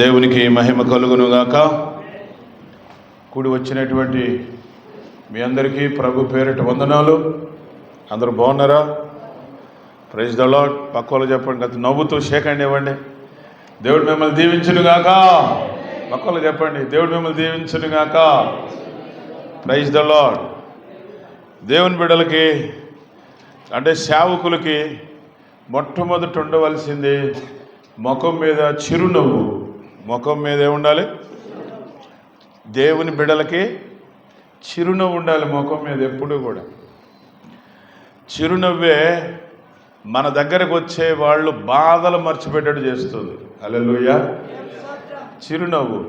దేవునికి మహిమ కలుగునుగాక. కూడి వచ్చినటువంటి మీ అందరికీ ప్రభు పేరిట వందనాలు. అందరూ బాగున్నారా? ప్రైజ్ ద లాడ్ పక్క వాళ్ళు చెప్పండి అది నవ్వుతూ షేకండి ఇవ్వండి దేవుడు మిమ్మల్ని దీవించునుగాక. పక్క వాళ్ళు చెప్పండి దేవుడు మిమ్మల్ని దీవించునుగాక. ప్రైజ్ ద లాడ్ దేవుని బిడ్డలకి అంటే సేవకులకి మొట్టమొదట ఉండవలసింది ముఖం మీద చిరునవ్వు. ముఖం మీద ఉండాలి. దేవుని బిడలకి చిరునవ్వు ఉండాలి ముఖం మీద ఎప్పుడూ కూడా. చిరునవ్వే మన దగ్గరకు వచ్చే వాళ్ళు బాధలు మర్చిపెట్టడం చేస్తుంది. అలెలుయ్య చిరునవ్వు.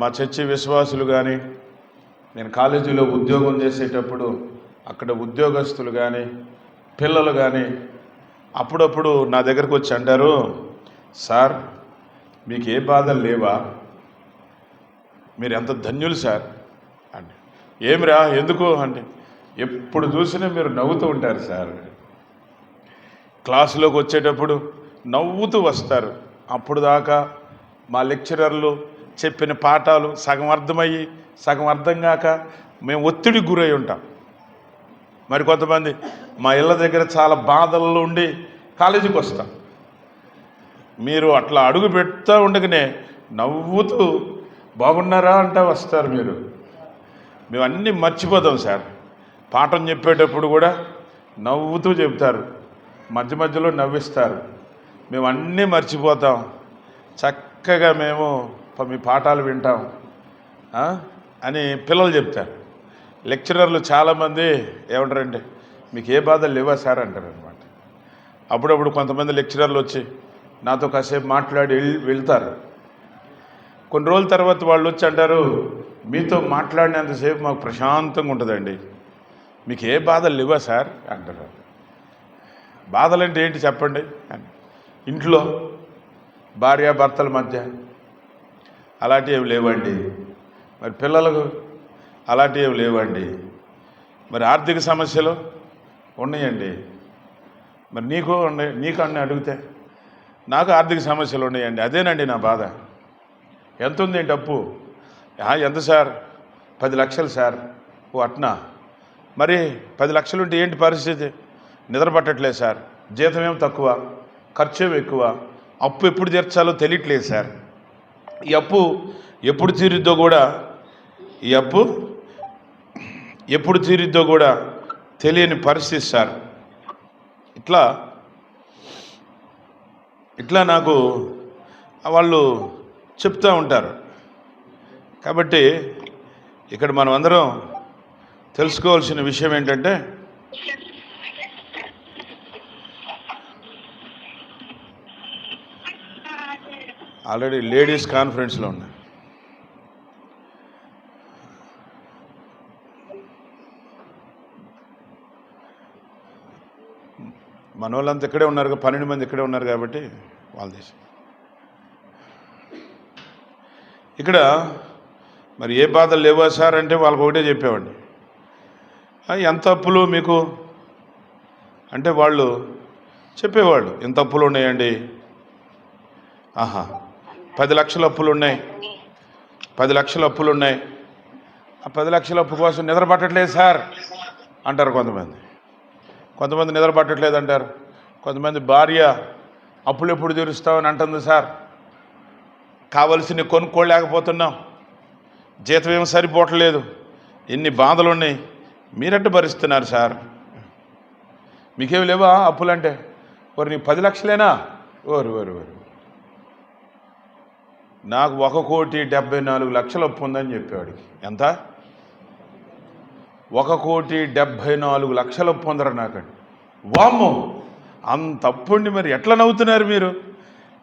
మా చర్చి విశ్వాసులు కానీ నేను కాలేజీలో ఉద్యోగం చేసేటప్పుడు అక్కడ ఉద్యోగస్తులు కానీ పిల్లలు కానీ అప్పుడప్పుడు నా దగ్గరకు వచ్చి అంటారు సార్ మీకు ఏ బాధలు లేవా? మీరు ఎంత ధన్యులు సార్? అంటే ఏమిరా ఎందుకు? అంటే ఎప్పుడు చూసినా మీరు నవ్వుతూ ఉంటారు సార్. క్లాసులోకి వచ్చేటప్పుడు నవ్వుతూ వస్తారు. అప్పుడు దాకా మా లెక్చరర్లు చెప్పిన పాఠాలు సగం అర్థమయ్యి సగం అర్థం కాక మేము ఒత్తిడికి గురై ఉంటాం. మరి కొంతమంది మా ఇళ్ళ దగ్గర చాలా బాధల్లో ఉండి కాలేజీకి వస్తాం. మీరు అట్లా అడుగు పెడతా ఉండగానే నవ్వుతూ బాగున్నారా? అంటే వస్తారు మీరు. మేము అన్నీ మర్చిపోతాం సార్. పాఠం చెప్పేటప్పుడు కూడా నవ్వుతూ చెప్తారు మధ్య మధ్యలో నవ్విస్తారు. మేము అన్నీ మర్చిపోతాం. చక్కగా మేము మీ పాఠాలు వింటాం. అని పిల్లలు చెప్తారు. లెక్చరర్లు చాలామంది ఏమంటారండి మీకు ఏ బాధలు లేవా సార్? అంటారు అనమాట అప్పుడప్పుడు కొంతమంది లెక్చరర్లు వచ్చి నాతో కాసేపు మాట్లాడి వెళ్తారు. కొన్ని రోజుల తర్వాత వాళ్ళు వచ్చి అంటారు మీతో మాట్లాడినంతసేపు మాకు ప్రశాంతంగా ఉంటుందండి. మీకు ఏ బాధలు లేవా సార్? అంటారు. బాధలు అంటే ఏంటి చెప్పండి? అని ఇంట్లో భార్యాభర్తల మధ్య అలాంటివి ఏమి లేవండి. మరి పిల్లలకు అలాంటివి లేవండి. మరి ఆర్థిక సమస్యలు ఉన్నాయండి. మరి నీకు ఉన్నాయి నీకు అన్నీ అడిగితే నాకు ఆర్థిక సమస్యలు ఉన్నాయండి. అదేనండి నా బాధ. ఎంత ఉంది ఏంటి అప్పు? ఎంత సార్? పది లక్షలు సార్. ఓ అట్నా? మరి పది లక్షలు ఉంటే ఏంటి పరిస్థితి? నిద్ర పట్టట్లేదు సార్. జీతం ఏం తక్కువ? ఖర్చు ఎక్కువ? అప్పు ఎప్పుడు తీర్చాలో తెలియట్లేదు సార్. ఈ అప్పు ఎప్పుడు తీరుద్దో కూడా ఈ అప్పు ఎప్పుడు తీరిద్దో కూడా తెలియని పరిస్థితి సార్. ఇట్లా ఇట్లా నాకు వాళ్ళు చెప్తూ ఉంటారు. కాబట్టి ఇక్కడ మనం అందరం తెలుసుకోవాల్సిన విషయం ఏంటంటే ఆల్రెడీ లేడీస్ కాన్ఫరెన్స్లో ఉన్నాయి. మన వాళ్ళంతా ఇక్కడే ఉన్నారు పన్నెండు మంది ఇక్కడే ఉన్నారు కాబట్టి వాళ్ళ దేశం. ఇక్కడ మరి ఏ బాధలు లేవా సార్ అంటే వాళ్ళకి ఒకటే చెప్పేవాడిని. ఎంత అప్పులు మీకు? అంటే వాళ్ళు చెప్పేవాళ్ళు ఎంత అప్పులు ఉన్నాయండి? ఆహా పది లక్షల అప్పులు ఉన్నాయి. పది లక్షల అప్పులు ఉన్నాయి. ఆ పది లక్షల అప్పు కోసం నిద్ర పట్టట్లేదు సార్ అంటారు కొంతమంది. కొంతమంది నిద్ర పట్టట్లేదు అంటారు కొంతమంది భార్య అప్పులు ఎప్పుడు తీరుస్తామని అంటుంది సార్. కావలసిన కొనుక్కోలేకపోతున్నాం. జీతం ఏమి సరిపోవట్లేదు. ఎన్ని బాధలు ఉన్నాయి మీరట్టు భరిస్తున్నారు సార్? మీకేం లేవా అప్పులంటే? ఓరి నీకు పది లక్షలేనా? ఓరు ఓరు ఓరు. నాకు ఒక కోటి డెబ్బై నాలుగు లక్షలు అప్పు ఉందని చెప్పేవాడికి. ఎంత? ఒక కోటి డెబ్భై నాలుగు లక్షలు పొందరు నాకండి. వామ్మో! అంత అప్పుండి మరి ఎట్లా నవ్వుతున్నారు మీరు?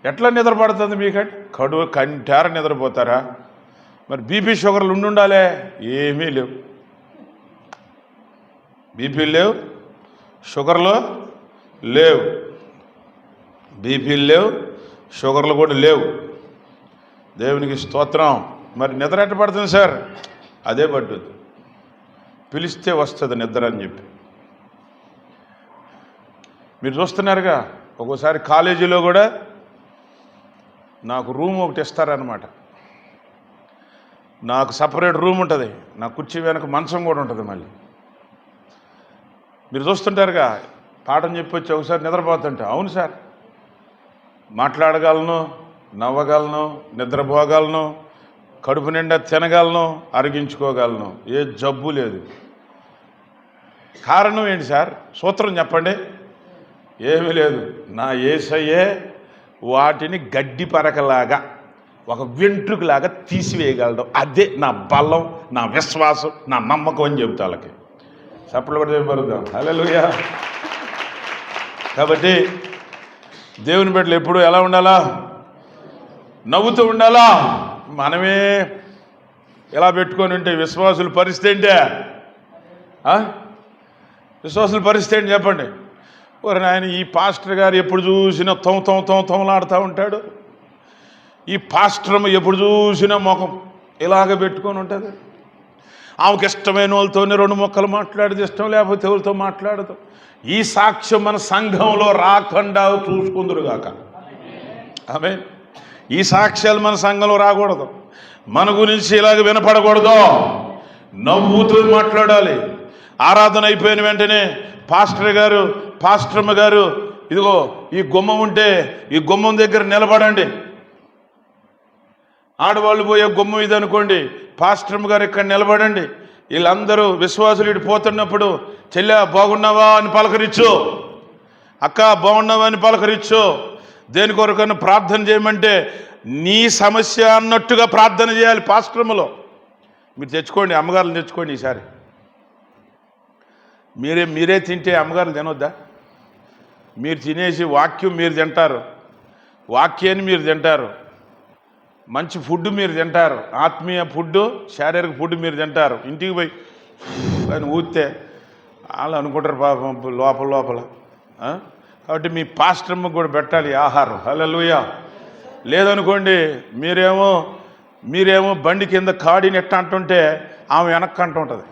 ఎట్లా నిద్రపడుతుంది మీకండి? కడు కంటార నిద్రపోతారా? మరి బీపీ షుగర్లు ఉండుండాలే? ఏమీ లేవు. బీపీ లేవు. షుగర్లు లేవు. బీపీలు లేవు. షుగర్లు కూడా లేవు. దేవునికి స్తోత్రం. మరి నిద్ర ఎట్ట పడుతుంది సార్? అదే పట్టుద్ది. పిలిస్తే వస్తుంది నిద్ర అని చెప్పి. మీరు చూస్తున్నారుగా ఒక్కోసారి కాలేజీలో కూడా నాకు రూమ్ ఒకటి ఇస్తారనమాట నాకు సపరేట్ రూమ్ ఉంటుంది నా కుర్చీ వెనక మంచం కూడా ఉంటుంది మళ్ళీ. మీరు చూస్తుంటారుగా పాఠం చెప్పొచ్చి ఒకసారి నిద్రపోతుంటే అవును సార్ మాట్లాడగలను నవ్వగలను నిద్రపోగలను కడుపు నిండా తినగలను అరిగించుకోగలను ఏ జబ్బు లేదు. కారణం ఏంటి సార్? సూత్రం చెప్పండి. ఏమీ లేదు. నా ఏసయ్యే వాటిని గడ్డి పరకలాగా ఒక వెంట్రుకలాగా తీసివేయగలడం. అదే నా బలం నా విశ్వాసం నా నమ్మకం అని చెబుతా వాళ్ళకి. చప్పట్లు కూడా చెప్పరుద్దాం హలోయా కాబట్టి దేవుని బిడ్డలు ఎప్పుడు ఎలా ఉండాలా? నవ్వుతూ ఉండాలా? మనమే ఎలా పెట్టుకొని ఉంటే విశ్వాసుల పరిస్థితి ఏంటే? విశ్వాసుల పరిస్థితి ఏంటి చెప్పండి? ఓరి నాయన ఈ పాస్టర్ గారు ఎప్పుడు చూసినా తొం తొం తొం తొంలాడుతూ ఉంటాడు. ఈ పాస్టర్ ఎప్పుడు చూసినా ముఖం ఇలాగ పెట్టుకొని ఉంటుంది. ఆమెకి ఇష్టమైన వాళ్ళతోనే రెండు మొక్కలు మాట్లాడదు ఇష్టం లేకపోతే ఎవరితో మాట్లాడదు. ఈ సాక్ష్యం మన సంఘంలో రాకుండా చూసుకుందరుగాక ఆమె ఈ సాక్ష్యాలు మన సంఘంలో రాకూడదు. మన గురించి ఇలాగ వినపడకూడదు. నవ్వుతూ మాట్లాడాలి. ఆరాధన అయిపోయిన వెంటనే పాస్టర్ గారు పాస్టర్మ గారు ఇదిగో ఈ గుమ్మం ఉంటే ఈ గుమ్మం దగ్గర నిలబడండి. ఆడవాళ్ళు పోయే గుమ్మం ఇది అనుకోండి పాస్టర్మ గారు ఇక్కడ నిలబడండి. వీళ్ళందరూ విశ్వాసులు ఇటు పోతున్నప్పుడు చెల్లె బాగున్నావా అని పలకరించు. అక్క బాగున్నావా అని పలకరించు. దేని కొరకన్నా ప్రార్థన చేయమంటే నీ సమస్య అన్నట్టుగా ప్రార్థన చేయాలి పాశ్రమలో మీరు తెచ్చుకోండి అమ్మగారులు తెచ్చుకోండి ఈసారి. మీరే మీరే తింటే అమ్మగారు తినొద్దా? మీరు తినేసి వాక్యం మీరు తింటారు వాక్యాన్ని మీరు తింటారు మంచి ఫుడ్ మీరు తింటారు ఆత్మీయ ఫుడ్ శారీరక ఫుడ్ మీరు తింటారు ఇంటికి పోయి అని ఊస్తే వాళ్ళు అనుకుంటారు పాపం లోపల లోపల కాబట్టి మీ పాస్టర్మ్మకు కూడా పెట్టాలి ఆహారం. హల్లెలూయా. లేదనుకోండి మీరేమో మీరేమో బండి కింద కాడిని ఎట్ట అంటుంటే ఆమె వెనక్కి అంటుంటుంది.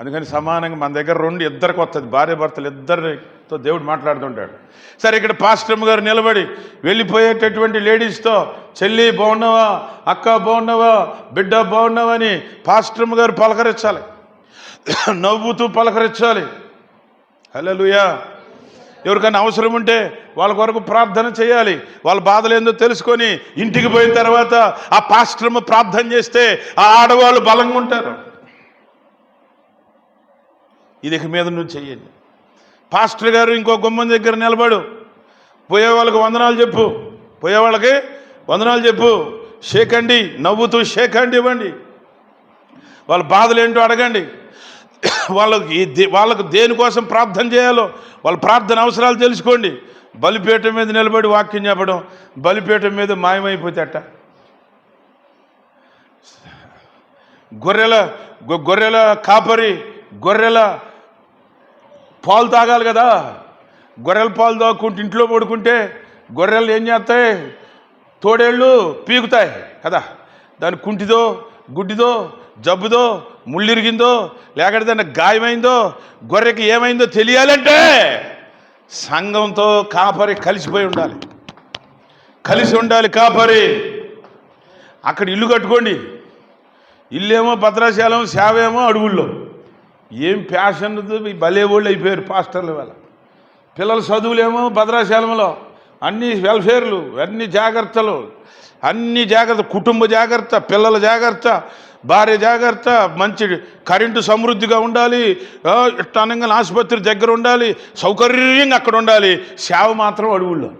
అందుకని సమానంగా మన దగ్గర రెండు ఇద్దరికి వస్తుంది భార్య భర్తలు ఇద్దరితో దేవుడు మాట్లాడుతుంటాడు. సరే ఇక్కడ పాస్టమ్ గారు నిలబడి వెళ్ళిపోయేటటువంటి లేడీస్తో చెల్లి బాగున్నావా? అక్క బాగున్నావా? బిడ్డ బాగున్నావా? అని పాస్టమ్ గారు పలకరించాలి. నవ్వుతూ పలకరించాలి. హలోయా ఎవరికైనా అవసరం ఉంటే వాళ్ళ కొరకు ప్రార్థన చేయాలి. వాళ్ళ బాధలు ఏందో తెలుసుకొని ఇంటికి పోయిన తర్వాత ఆ పాస్టమ్ ప్రార్థన చేస్తే ఆ ఆడవాళ్ళు బలంగా ఉంటారు. ఇది ఇక మీద నువ్వు చెయ్యండి. పాస్టర్ గారు ఇంకో గుమ్మం దగ్గర నిలబడు. పోయే వాళ్ళకి వందనాలు చెప్పు. పోయే వాళ్ళకి వందనాలు చెప్పు. షేకండి నవ్వుతూ షేకండి ఇవ్వండి. వాళ్ళ బాధలు ఏంటో అడగండి. వాళ్ళకి ఈ వాళ్ళకు దేనికోసం ప్రార్థన చేయాలో వాళ్ళ ప్రార్థన అవసరాలు తెలుసుకోండి. బలిపీఠం మీద నిలబడి వాక్యం చెప్పడం బలిపీఠం మీద మాయమైపోతే అట్ట గొర్రెల గొ- గొర్రెల కాపరి గొర్రెల పాలు తాగాలి కదా. గొర్రెల పాలు తాగుకుంటూ ఇంట్లో పడుకుంటే గొర్రెలు ఏం చేస్తాయి? తోడేళ్ళు పీకుతాయి కదా. దాని కుంటిదో గుడ్డిదో జబ్బుదో ముళ్ళిరిగిందో లేకపోతే దాన్ని గాయమైందో గొర్రెకి ఏమైందో తెలియాలంటే సంఘంతో కాపరి కలిసిపోయి ఉండాలి. కలిసి ఉండాలి కాపరి. అక్కడ ఇల్లు కట్టుకోండి. ఇల్లేమో భద్రాశాలం సేవేమో అడవుల్లో. ఏం ప్యాషన్ భలే వాళ్ళు అయిపోయారు పాస్టర్ల వల్ల పిల్లల చదువులేమో భద్రాచలంలో. అన్ని వెల్ఫేర్లు అన్ని జాగ్రత్తలు అన్ని జాగ్రత్త కుటుంబ జాగ్రత్త పిల్లల జాగ్రత్త భార్య జాగ్రత్త మంచి కరెంటు సమృద్ధిగా ఉండాలి ఆ, ఇట్టానంగా ఆసుపత్రి దగ్గర ఉండాలి సౌకర్యంగా అక్కడ ఉండాలి. సేవ మాత్రం అడవుల్లో.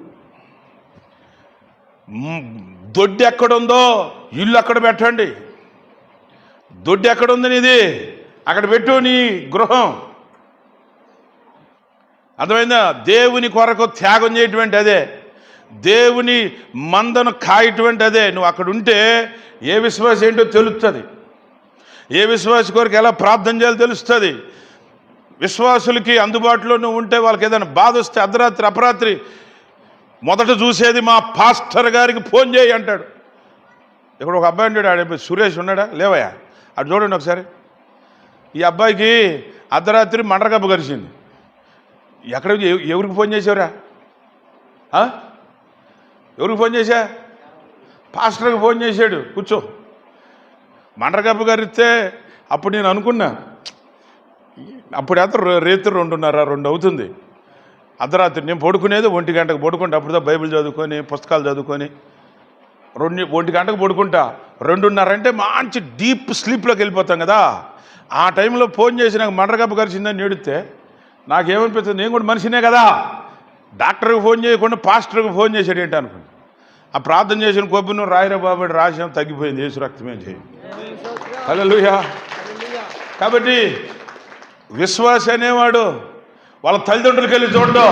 దొడ్డి ఎక్కడుందో ఇల్లు అక్కడ పెట్టండి. దొడ్డి ఎక్కడుంది నీది? అక్కడ పెట్టు నీ గృహం. అర్థమైందా? దేవుని కొరకు త్యాగం చేయటువంటి అదే. దేవుని మందను కాయటువంటి అదే. నువ్వు అక్కడ ఉంటే ఏ విశ్వాసం ఏంటో తెలుస్తుంది ఏ విశ్వాస కొరకు ఎలా ప్రార్థన చేయాలో తెలుస్తుంది. విశ్వాసులకి అందుబాటులో నువ్వు ఉంటే వాళ్ళకి ఏదైనా బాధ వస్తే అర్ధరాత్రి అపరాత్రి మొదట చూసేది మా పాస్టర్ గారికి ఫోన్ చేయి అంటాడు. ఇక్కడ ఒక అబ్బాయి ఉంటాడు ఆడ సురేష్ ఉన్నాడా? లేవయ్యా? అటు చూడండి ఒకసారి. ఈ అబ్బాయికి అర్ధరాత్రి మండరకబ్బ కలిసింది ఎక్కడ ఎవరికి ఫోన్ చేసావురా ఎవరికి ఫోన్ చేశా? పాస్టర్కి ఫోన్ చేశాడు. కూర్చో. మండరకప్పు కరిస్తే అప్పుడు నేను అనుకున్నా అప్పుడు అతను రేత్రి రెండున్నర రెండు అవుతుంది. అర్ధరాత్రి నేను పడుకునేది ఒంటి గంటకు పడుకుంటా అప్పుడుదా బైబిల్ చదువుకొని పుస్తకాలు చదువుకొని. రెండు ఒంటి గంటకు పడుకుంటా. రెండున్నర అంటే మంచి డీప్ స్లీప్లోకి వెళ్ళిపోతాం కదా. ఆ టైంలో ఫోన్ చేసి నాకు మండరగప్ప కరిచిందని చిందని నేడితే నాకేమనిపిస్తుంది? నేను కూడా మనిషినే కదా. డాక్టర్కి ఫోన్ చేయకుండా పాస్టర్కి ఫోన్ చేసాడు ఏంటి అనుకున్నా ఆ ప్రార్థన చేసిన కొబ్బరి రాయరా రాయిరా బాబు రాసిన తగ్గిపోయింది. యేసు రక్తమే చేయి హలో కాబట్టి విశ్వాస అనేవాడు వాళ్ళ తల్లిదండ్రులకి వెళ్ళి చూడడం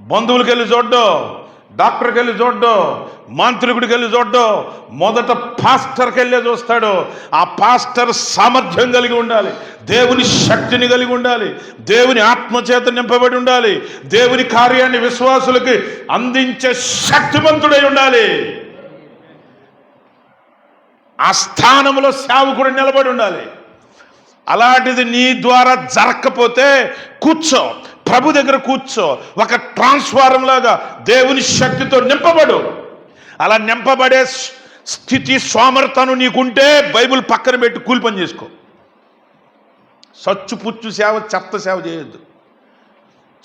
బంధువులకి వెళ్ళి చూడడం డాక్టర్కి వెళ్ళి చూడ్డు మాంత్రికుడికి వెళ్ళి చూడ్డు మొదట పాస్టర్కి వెళ్ళే చూస్తాడు. ఆ పాస్టర్ సామర్థ్యం కలిగి ఉండాలి దేవుని శక్తిని కలిగి ఉండాలి దేవుని ఆత్మచేత నింపబడి ఉండాలి దేవుని కార్యాన్ని విశ్వాసులకి అందించే శక్తివంతుడై ఉండాలి. ఆ స్థానంలో సేవకుడు నిలబడి ఉండాలి. అలాంటిది నీ ద్వారా జరగకపోతే కూర్చో. ప్రభు దగ్గర కూర్చో. ఒక ట్రాన్స్ఫారం లాగా దేవుని శక్తితో నింపబడు. అలా నింపబడే స్- స్థితి సోమర్తను నీకుంటే బైబిల్ పక్కన పెట్టి కూలి పని చేసుకో. సచ్చు పుచ్చు సేవ చెత్త సేవ చేయొద్దు.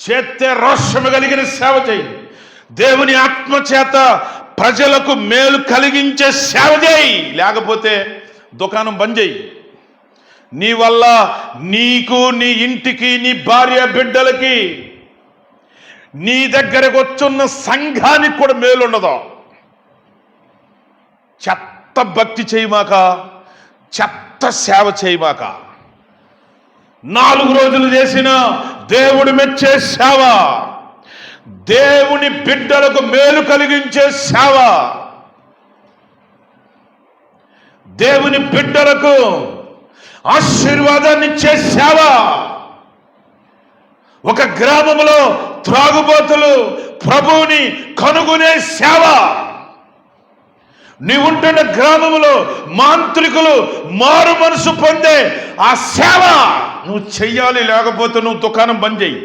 చేస్తే రోషము కలిగిన సేవ చేయి. దేవుని ఆత్మ చేత ప్రజలకు మేలు కలిగించే సేవ చేయి. లేకపోతే దుకాణం బంద్ చేయి. నీ వల్ల నీకు నీ ఇంటికి నీ భార్య బిడ్డలకి నీ దగ్గరకు వచ్చున్న సంఘానికి కూడా మేలుండదు చెత్త భక్తి చేయమాక చెత్త సేవ చేయమాక. నాలుగు రోజులు చేసిన దేవుడు మెచ్చే సేవ దేవుని బిడ్డలకు మేలు కలిగించే సేవ. దేవుని బిడ్డలకు ఆశీర్వాదాన్ని ఇచ్చే సేవ ఒక గ్రామంలో త్రాగుబోతులు ప్రభువుని కనుగొనే సేవ నీవుంటున్న గ్రామంలో మాంత్రికులు మారు మనసు పొందే ఆ సేవ నువ్వు చెయ్యాలి లేకపోతే నువ్వు దుకాణం బంద్ చెయ్యి.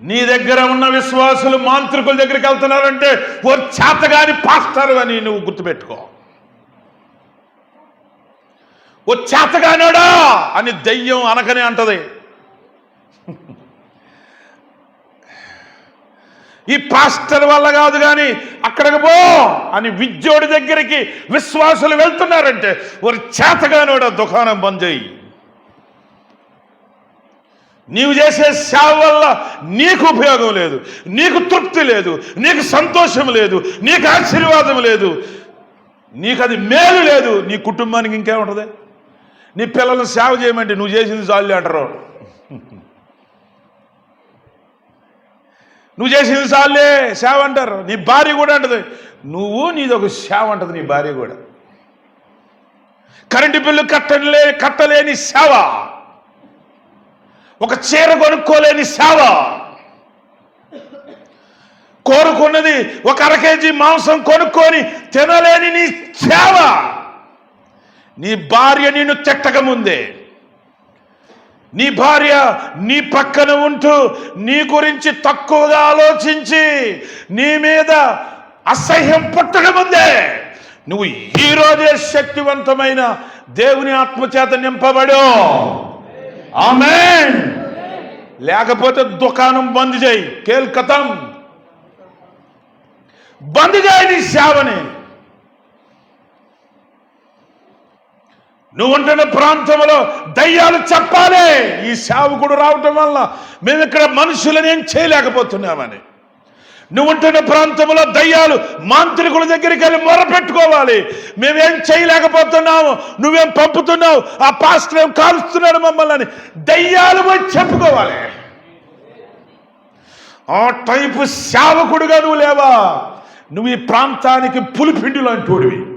నీ దగ్గర ఉన్న విశ్వాసులు మాంత్రికుల దగ్గరికి వెళ్తున్నారంటే ఓ చేతగాని పాస్తారు అని నువ్వు గుర్తుపెట్టుకో. ఓ చేతగానోడా అని దెయ్యం అనకనే అంటది. ఈ పాస్టర్ వల్ల కాదు కానీ అక్కడికి పో అని విద్యోడి దగ్గరికి విశ్వాసులు వెళ్తున్నారంటే ఒక చేతగానోడా దుకాణం బంద్ చేయి నీవు చేసే సేవ వల్ల నీకు ఉపయోగం లేదు నీకు తృప్తి లేదు నీకు సంతోషం లేదు నీకు ఆశీర్వాదం లేదు నీకు అది మేలు లేదు నీ కుటుంబానికి ఇంకేముంటుంది? నీ పిల్లలను సేవ చేయమంటే నువ్వు చేసింది చాలు అంటారు. నువ్వు చేసింది చాలే సేవ అంటారు. నీ భార్య కూడా అంటది నువ్వు నీది ఒక సేవ అంటది నీ భార్య కూడా. కరెంటు బిల్లు కట్టలే కట్టలేని సేవ. ఒక చీర కొనుక్కోలేని సేవ. కోరుకున్నది ఒక అర కేజీ మాంసం కొనుక్కొని తినలేని నీ సేవ. నీ భార్య నిన్ను తిట్టకముందే నీ భార్య నీ పక్కన ఉంటూ నీ గురించి తక్కువగా ఆలోచించి నీ మీద అసహ్యం పుట్టకముందే నువ్వు ఈరోజే శక్తివంతమైన దేవుని ఆత్మచేత నింపబడు. ఆమె లేకపోతే దుకాణం బంద్ చేయి. కేల్కతం. బంద్ చేయి నీ సేవని. నువ్వు ఉంటున్న ప్రాంతంలో దయ్యాలు చెప్పాలి ఈ సేవకుడు రావటం వల్ల మేము ఇక్కడ మనుషులను ఏం చేయలేకపోతున్నామని. నువ్వు ఉంటున్న ప్రాంతంలో దయ్యాలు మాంత్రికుల దగ్గరికి వెళ్ళి మొరపెట్టుకోవాలి మేమేం చేయలేకపోతున్నాము. నువ్వేం పంపుతున్నావు. ఆ పాస్టర్ ఏం కాలుస్తున్నాడు మమ్మల్ని. అని దయ్యాలు పోయి చెప్పుకోవాలి. ఆ టైపు సేవకుడుగా నువ్వు లేవా? నువ్వు ఈ ప్రాంతానికి పులిపిండి అంటూడివి.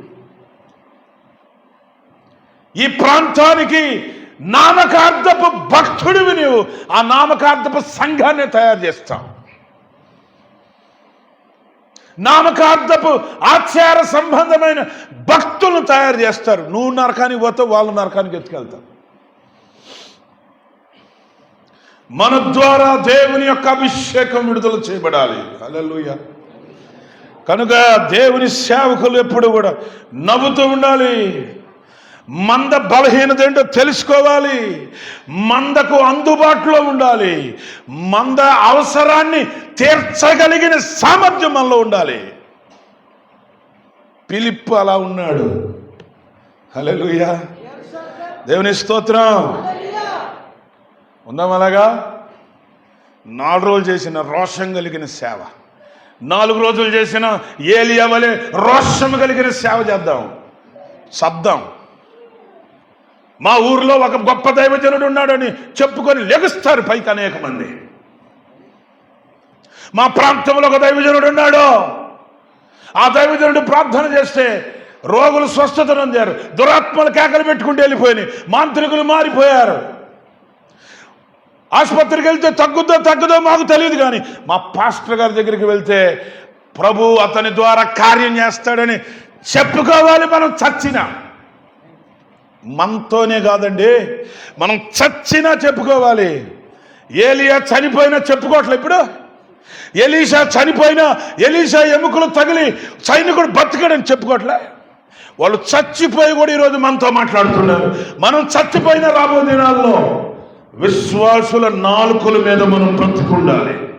ఈ ప్రాంతానికి నామకార్థపు భక్తుడివి నీవు. ఆ నామకార్థపు సంఘాన్ని తయారు చేస్తావు. నామకార్థపు ఆచార సంబంధమైన భక్తులను తయారు చేస్తారు. నువ్వు నరకానికి పోతావు వాళ్ళు నరకానికి ఎత్తుకెళ్తావు మన ద్వారా దేవుని యొక్క అభిషేకం విడుదల చేయబడాలి. హల్లెలూయా. కనుక దేవుని సేవకులు ఎప్పుడు కూడా నవ్వుతూ ఉండాలి. మంద బలహీనత ఏంటో తెలుసుకోవాలి. మందకు అందుబాటులో ఉండాలి. మంద అవసరాన్ని తీర్చగలిగిన సామర్థ్యం మనలో ఉండాలి. పిలిప్పు అలా ఉన్నాడు. హల్లెలూయా. దేవుని స్తోత్రం. ఉందాం అలాగా? నాలుగు రోజులు చేసిన రోషం కలిగిన సేవ. నాలుగు రోజులు చేసిన ఏలియా వలె రోషం కలిగిన సేవ చేద్దాం. శబ్దం మా ఊర్లో ఒక గొప్ప దైవజనుడు ఉన్నాడని చెప్పుకొని లెగుస్తారు పైకి అనేక మంది. మా ప్రాంతంలో ఒక దైవజనుడు ఉన్నాడు. ఆ దైవజనుడు ప్రార్థన చేస్తే రోగులు స్వస్థత పొందారు దురాత్మలు కేకలు పెట్టుకుంటూ వెళ్ళిపోయినాయి మాంత్రికులు మారిపోయారు. ఆసుపత్రికి వెళ్తే తగ్గుద్దో తగ్గుదో మాకు తెలియదు కానీ మా పాస్టర్ గారి దగ్గరికి వెళ్తే ప్రభు అతని ద్వారా కార్యం చేస్తాడని చెప్పుకోవాలి మనం చచ్చినా. మనతోనే కాదండి మనం చచ్చినా చెప్పుకోవాలి. ఏలియా చనిపోయినా చెప్పుకోవట్లే ఇప్పుడు. ఎలీషా చనిపోయినా ఎలీషా ఎముకలు తగిలి సైనికుడు బతికాడని చెప్పుకోవట్లే. వాళ్ళు చచ్చిపోయి కూడా ఈరోజు మనతో మాట్లాడుతున్నారు. మనం చచ్చిపోయిన రాబో దినాల్లో విశ్వాసుల నాలుకల మీద మనం బ్రతుకుండాలి.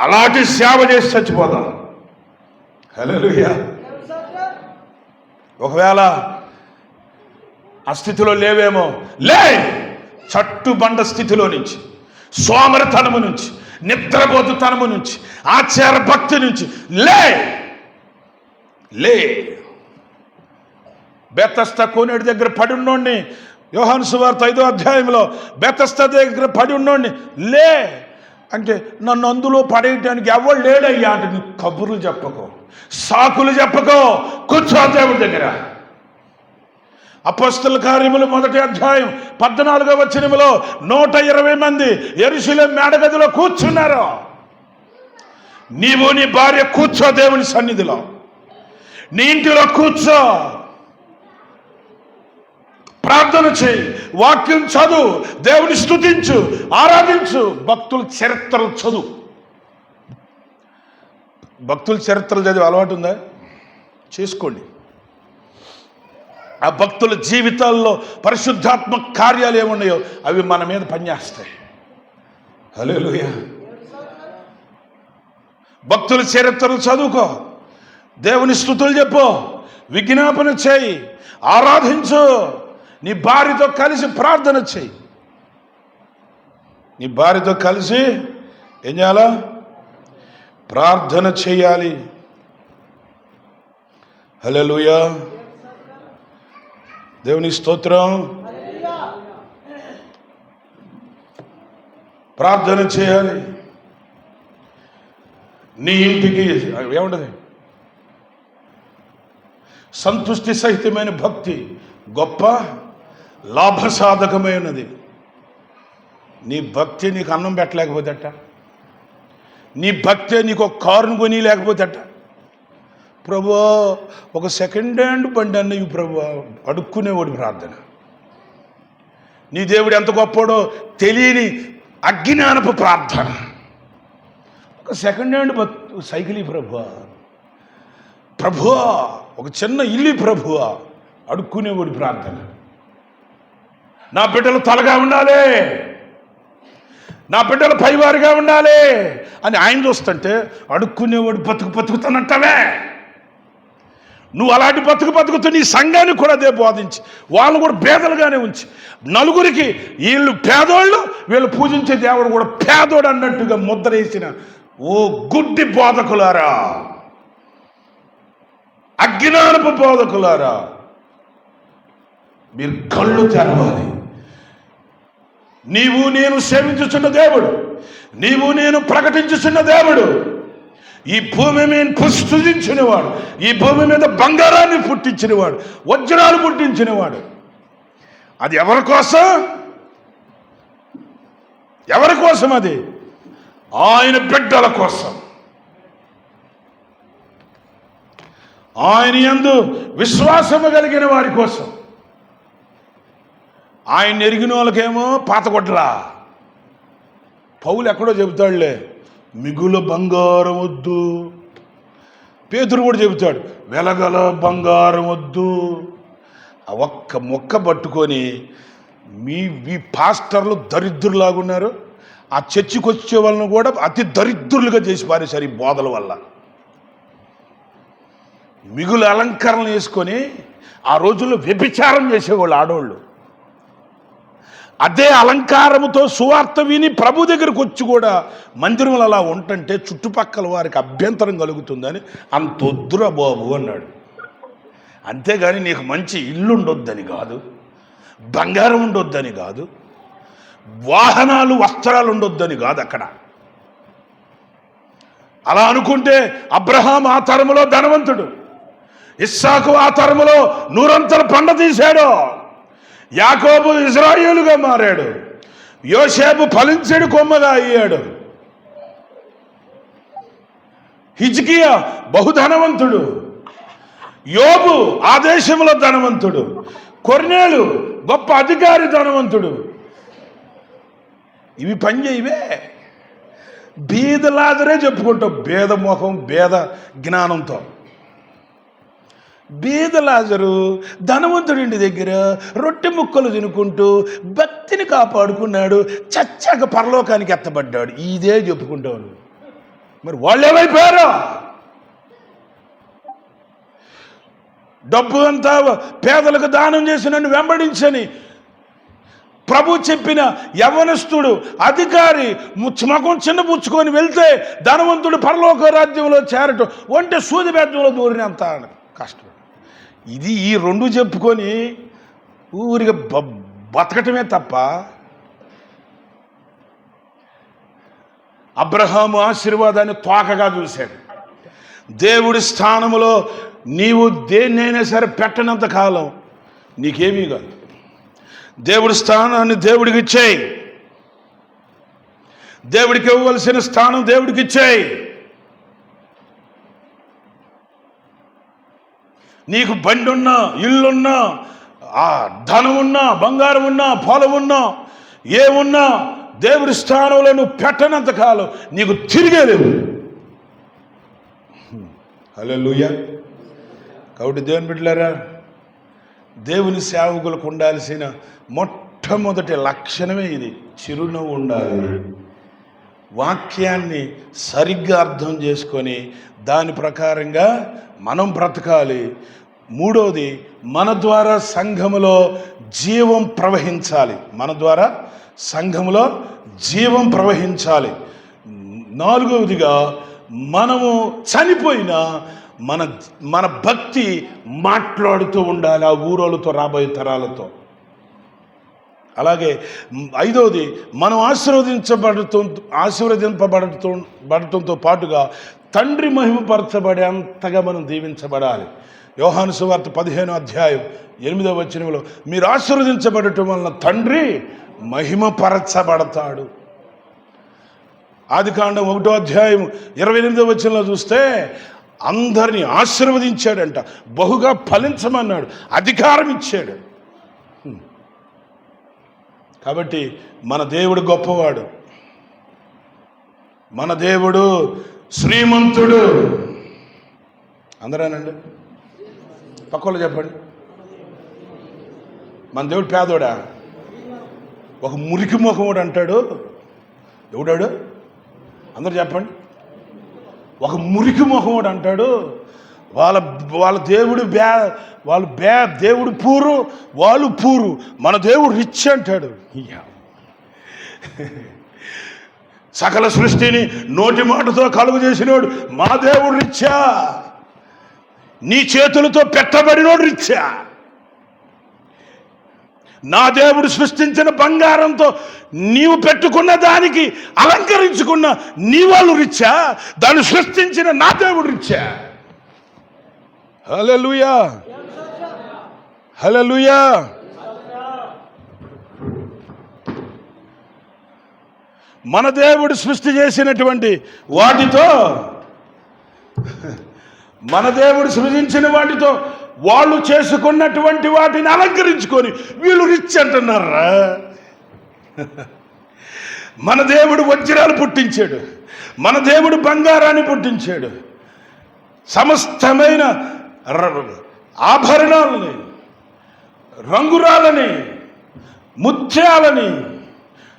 అలాంటి సేవ చేసి చచ్చిపోదాం. హలో ఒకవేళ ఆ స్థితిలో లేవేమో? లే చట్టుబండ స్థితిలో నుంచి సోమరతనము నుంచి నిద్రపోతుతనము నుంచి ఆచార భక్తి నుంచి లే లే బెత్తస్త కోనేటి దగ్గర పడి ఉన్నోడిని యోహాను సువార్త ఐదో అధ్యాయంలో బెత్తస్త దగ్గర పడి ఉన్నోడిని లే అంటే నన్ను అందులో పడేయటానికి ఎవరు లేడయ్యా అంటే నువ్వు కబుర్లు చెప్పకో సాకులు చెప్పకో కూర్చో దేవుడి దగ్గర. అపస్తుల కార్యములు మొదటి అధ్యాయం పద్నాలుగో వచ్చినములో నూట ఇరవై మంది ఎరుశలేం మేడగదిలో కూర్చున్నారు. నీవు నీ భార్య కూర్చో దేవుని సన్నిధిలో. నీ ఇంటిలో కూర్చో. ప్రార్థన చేయి వాక్యం చదువు దేవుని స్తుతించు ఆరాధించు. భక్తుల చరిత్రలు చదువు. భక్తుల చరిత్రలు చదివే అలవాటు ఉందా? చేసుకోండి. ఆ భక్తుల జీవితాల్లో పరిశుద్ధాత్మ కార్యాలు ఏమున్నాయో అవి మన మీద పనిచేస్తాయి. లూయ భక్తుల చరిత్రలు చదువుకో. దేవుని స్థుతులు చెప్పు. విజ్ఞాపన చేయి. ఆరాధించు. నీ భార్యతో కలిసి ప్రార్థన చేయి. నీ భార్యతో కలిసి ఏం చేయాలా? ప్రార్థన చేయాలి. హలోయా దేవుని స్తోత్రం. ప్రార్థన చేయాలి. నీ ఇంటికి ఏముండదు? సంతుష్టి సహితమైన భక్తి గొప్ప లాభసాధకమైనది. నీ భక్తి నీకు అన్నం పెట్టలేకపోతేట. నీ భక్తే నీకు ఒక కారును కొని లేకపోతేట. ప్రభు ఒక సెకండ్ హ్యాండ్ బండి అన్న ఇవి ప్రభు అడుక్కునేవాడు ప్రార్థన. నీ దేవుడు ఎంత గొప్పడో తెలియని అజ్ఞానపు ప్రార్థన. ఒక సెకండ్ హ్యాండ్ బత్ సైకిల్ ప్రభు. ప్రభు ఒక చిన్న ఇల్లు ప్రభు అడుక్కునేవాడి ప్రార్థన. నా బిడ్డలు తలగా ఉండాలి. నా బిడ్డలు పైవారిగా ఉండాలి అని ఆయన చూస్తుంటే అడుక్కునేవాడు బతుకు బతుకుతానంటావే నువ్వు అలాంటి బతుకు బతుకుతూ నీ సంఘాన్ని కూడా అదే బోధించి వాళ్ళు కూడా పేదలుగానే ఉంచి. నలుగురికి వీళ్ళు పేదోళ్ళు వీళ్ళు పూజించే దేవుడు కూడా పేదోడు అన్నట్టుగా ముద్రేసిన ఓ గుడ్డి బోధకులారా. అజ్ఞానపు బోధకులారా. మీరు కళ్ళు తెరవాలి. నీవు నేను సేవించుచున్న దేవుడు నీవు నేను ప్రకటించుచున్న దేవుడు ఈ భూమి మీద పుష్టించినవాడు ఈ భూమి మీద బంగారాన్ని పుట్టించినవాడు వజ్రాలు పుట్టించినవాడు. అది ఎవరి కోసం? ఎవరి కోసం అది? ఆయన బిడ్డల కోసం. ఆయన యందు విశ్వాసము కలిగిన వారి కోసం. ఆయన ఎరిగిన వాళ్ళకేమో పాతగొడ్డలా పౌలు ఎక్కడో చెబుతాడులే. మిగులు బంగారం వద్దు. పేతురు కూడా చెబుతాడు వెలగల బంగారం వద్దు. ఆ ఒక్క మొక్క పట్టుకొని మీ మీ పాస్టర్లు దరిద్రులాగున్నారు ఆ చర్చికి వచ్చే కూడా అతి దరిద్రులుగా చేసి పారేశారు ఈ బోధల వల్ల. మిగులు అలంకరణలు వేసుకొని ఆ రోజుల్లో వ్యభిచారం చేసేవాళ్ళు ఆడవాళ్ళు అదే అలంకారముతో సువార్త విని ప్రభు దగ్గరకు వచ్చి కూడా మందిరంలో అలా ఉంటుంటే చుట్టుపక్కల వారికి అభ్యంతరం కలుగుతుందని అంత వద్దురా బాబు అన్నాడు. అంతేగాని నీకు మంచి ఇల్లు ఉండొద్దని కాదు బంగారం ఉండొద్దని కాదు వాహనాలు వస్త్రాలు ఉండొద్దని కాదు అక్కడ. అలా అనుకుంటే అబ్రహాం ఆ తరములో ధనవంతుడు ఇస్సాకు ఆ తరములో నూరంతల పండ తీశాడు. యాకోబు ఇజ్రాయేలుగా మారాడు. యోసేపు ఫలించడు కొమ్మగా అయ్యాడు. హిజ్కియా బహుధనవంతుడు. యోబు ఆ దేశంలో ధనవంతుడు. కొర్నేలు గొప్ప అధికారి ధనవంతుడు. ఇవి పనిచేయవే బీదలాదరే చెప్పుకుంటాం. భేద ముఖం భేద జ్ఞానంతో. బీదలాజరు ధనవంతుడింటి దగ్గర రొట్టె ముక్కలు తినుకుంటూ భక్తిని కాపాడుకున్నాడు చచ్చాక పరలోకానికి ఎత్తబడ్డాడు. ఇదే చెప్పుకుంటాను మరి వాళ్ళు ఏమైపోయారు డబ్బు అంతా పేదలకు దానం చేసి నన్ను వెంబడించని ప్రభు చెప్పిన యవనస్తుడు అధికారి ముచ్చ- చిన్న చిన్నపుచ్చుకొని వెళ్తే ధనవంతుడు పరలోక రాజ్యంలో చేరటం ఒంటే సూది బెడ్డంలో దూరినంత కష్టం. ఇది ఈ రెండు చెప్పుకొని ఊరిగా బ- బతకటమే తప్ప అబ్రహాము ఆశీర్వాదాన్ని తోకగా చూశాడు. దేవుడి స్థానములో నీవు దేన్నైనా సరే పెట్టనంత కాలం నీకేమీ కాదు. దేవుడి స్థానాన్ని దేవుడికి ఇచ్చేయి దేవుడికి ఇవ్వవలసిన స్థానం దేవుడికి ఇచ్చేయి నీకు బండి ఉన్నా ఇల్లున్నా ఆ ధనం ఉన్నా బంగారం ఉన్నా పొలం ఉన్నా ఏమున్నా దేవుడి స్థానంలో నువ్వు పెట్టనంత కాలం నీకు తిరిగేలేవు హలో కాబట్టి దేవుని బిడ్డలారా దేవుని సేవకులకు ఉండాల్సిన మొట్టమొదటి లక్షణమే ఇది. చిరునవ్వు ఉండాలి. వాక్యాన్ని సరిగ్గా అర్థం చేసుకొని దాని ప్రకారంగా మనం బ్రతకాలి. మూడోది మన ద్వారా సంఘములో జీవం ప్రవహించాలి. మన ద్వారా సంఘములో జీవం ప్రవహించాలి. నాలుగవదిగా మనము చనిపోయినా మన మన భక్తి మాట్లాడుతూ ఉండాలి ఆ ఊరోళ్ళతో రాబోయే తరాలతో. అలాగే ఐదవది మనం ఆశీర్వదించబడుతూ ఆశీర్వదింపబడుతూ బడటంతో పాటుగా తండ్రి మహిమపరచబడే అంతగా మనం దీవించబడాలి. యోహాను సువార్త పదిహేను అధ్యాయం ఎనిమిదవ వచనంలో మీరు ఆశీర్వదించబడటం వలన తండ్రి మహిమపరచబడతాడు. ఆది కాండం ఒకటో అధ్యాయం ఇరవై ఎనిమిదో వచనంలో చూస్తే అందరినీ ఆశీర్వదించాడంట బహుగా ఫలించమన్నాడు అధికారం ఇచ్చాడు. కాబట్టి మన దేవుడు గొప్పవాడు. మన దేవుడు శ్రీమంతుడు. అందరానండి? పక్కలో చెప్పండి. మన దేవుడు పేదోడా? ఒక మురికి ముఖముడు అంటాడు. ఎవడాడు? అందరు చెప్పండి. ఒక మురికి ముఖముడు అంటాడు. వాళ్ళ వాళ్ళ దేవుడు బ్యా వాళ్ళు బ్యా దేవుడు పూరు వాళ్ళు పూరు. మన దేవుడు రిచ్ అంటాడు. సకల సృష్టిని నోటి మాటతో కలుగు చేసినోడు మా దేవుడు రిచ్చా నీ చేతులతో పెట్టబడినోడు రిచ్చా నా దేవుడు సృష్టించిన బంగారంతో నీవు పెట్టుకున్న దానికి అలంకరించుకున్న నీ వాళ్ళు రిచ్చా దాన్ని సృష్టించిన నా దేవుడు రిచ్చా హలో హల్లెలూయా. మన దేవుడు సృష్టి చేసినటువంటి వాటితో మన దేవుడు సృజించిన వాటితో వాళ్ళు చేసుకున్నటువంటి వాటిని అలంకరించుకొని వీళ్ళు రిచ్ అంటున్నారా? మన దేవుడు వజ్రాలు పుట్టించాడు. మన దేవుడు బంగారాన్ని పుట్టించాడు. సమస్తమైన ఆభరణాలని రంగురాలని ముత్యాలని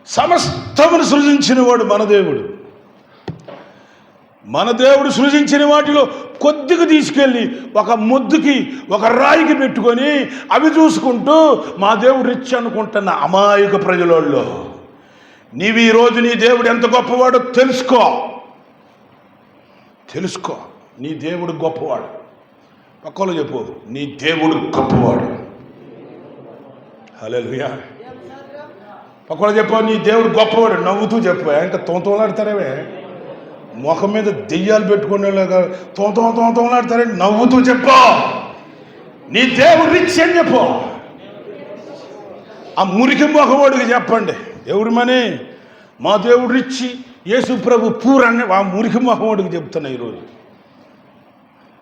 సమస్తమును సృజించినవాడు మన దేవుడు మన దేవుడు సృజించిన వాటిలో కొద్దిగా తీసుకెళ్ళి ఒక ముద్దుకి ఒక రాయికి పెట్టుకొని అవి చూసుకుంటూ మా దేవుడు రిచ్ అనుకుంటున్న అమాయక ప్రజలలో నీవు ఈరోజు నీ దేవుడు ఎంత గొప్పవాడో తెలుసుకో తెలుసుకో నీ దేవుడు గొప్పవాడు పక్కలో చెప్పు నీ దేవుడు గొప్పవాడు. హలో పక్కలో చెప్పు నీ దేవుడు గొప్పవాడు. నవ్వుతూ చెప్పు. అంటే తోంతోలాడతారేవే ముఖం మీద దెయ్యాలు పెట్టుకునే తోంతో తోంతోలాడతారే నవ్వుతూ చెప్పు. నీ దేవుడు రిచ్ అని చెప్పు. ఆ మురికి మొఖవాడికి చెప్పండి. ఎవరి మని? మా దేవుడు రిచ్చి యేసు ప్రభు పూర్ అని ఆ మురికి మొఖవాడికి చెప్తున్నా ఈరోజు.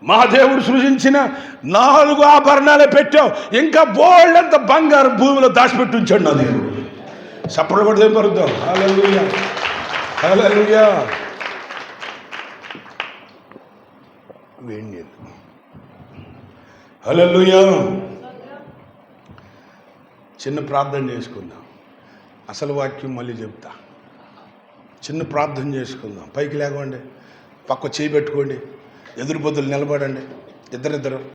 మా దేవుడు సృజించిన నాలుగు ఆభరణాలే పెట్టావు. ఇంకా బోల్డ్ అంత బంగారు భూమిలో దాచిపెట్టి ఉంచాడు నా దేవుడు. చప్పట్లు కూడా పరుద్దాం. హల్లెలూయా హల్లెలూయా వేడి నీళ్ళు హల్లెలూయా చిన్న ప్రార్థన చేసుకుందాం. అసలు వాక్యం మళ్ళీ చెప్తా. చిన్న ప్రార్థన చేసుకుందాం. పైకి లేకండి పక్క చేయి పెట్టుకోండి. ఎదురు బొద్దులు నిలబడండి. ఇద్దరిద్దరు.